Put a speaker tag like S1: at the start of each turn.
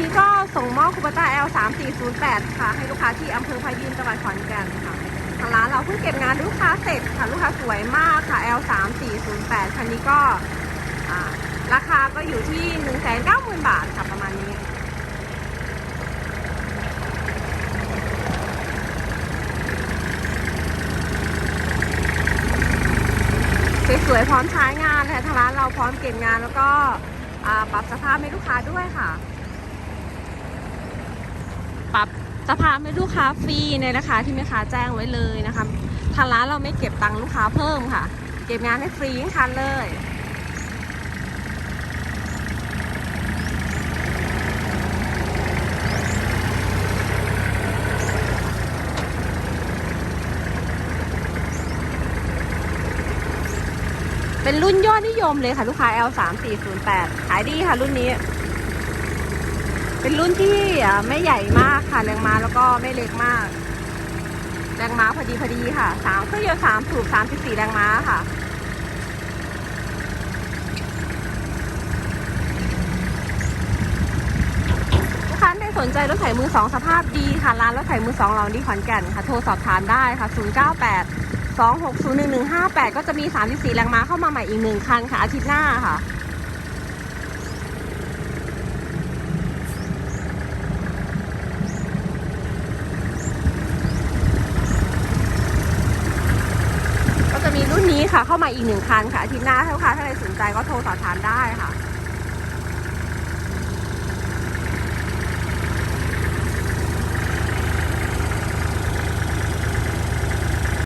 S1: ี้ก็ส่งหม้อคุปตา L3408 ค่ะ ให้ลูกค้าที่อำเภอพายินจังหวัดขอนแก่นค่ะ ทางร้านเราเพิ่งเก็บงานลูกค้าเสร็จค่ะ ลูกค้าสวยมากค่ะ L3408 คันนี้ก็ราคาก็อยู่ที่ 190,000 บาทค่ะประมาณนี้สวยๆพร้อมใช้งานค่ะทางร้านเราพร้อมเก็บงานแล้วก็ปรับสภาพให้ลูกค้าด้วยค่ะ ปรับสภาพให้ลูกค้าฟรีในราคาที่แม่ค้าแจ้งไว้เลยนะคะทางร้านเราไม่เก็บตังค์ลูกค้าเพิ่มค่ะ เก็บงานให้ฟรีทั้งคันเลยเป็นรุ่นยอดนิยมเลยค่ะ ลูกค้า L 3 4 0 8ขายดีค่ะรุ่นนี้ เป็นรุ่นที่ไม่ใหญ่มากค่ะแรงม้าแล้วก็ไม่เล็กมาก แรงม้าพอดีพอดีค่ะสามเครื่องยนต์สามสูบสามสิบสี่แรงม้าค่ะลูกค้าในสนใจรถไถมือสองสภาพดีค่ะร้านรถไถมือสองเราที่ขอนแก่นค่ะโทรสอบถามได้ค่ะ098 260 1158 ก็จะมี 34 แรงม้าเข้ามาใหม่อีกหนึ่งคันค่ะ อาทิตย์หน้าค่ะ ก็จะมีรุ่นนี้ ค่ะเข้ามาอีกหนึ่งคันค่ะอาทิตย์หน้าถ้าลูกค้าท่านใดสนใจก็โทรสอบถามได้ค่ะ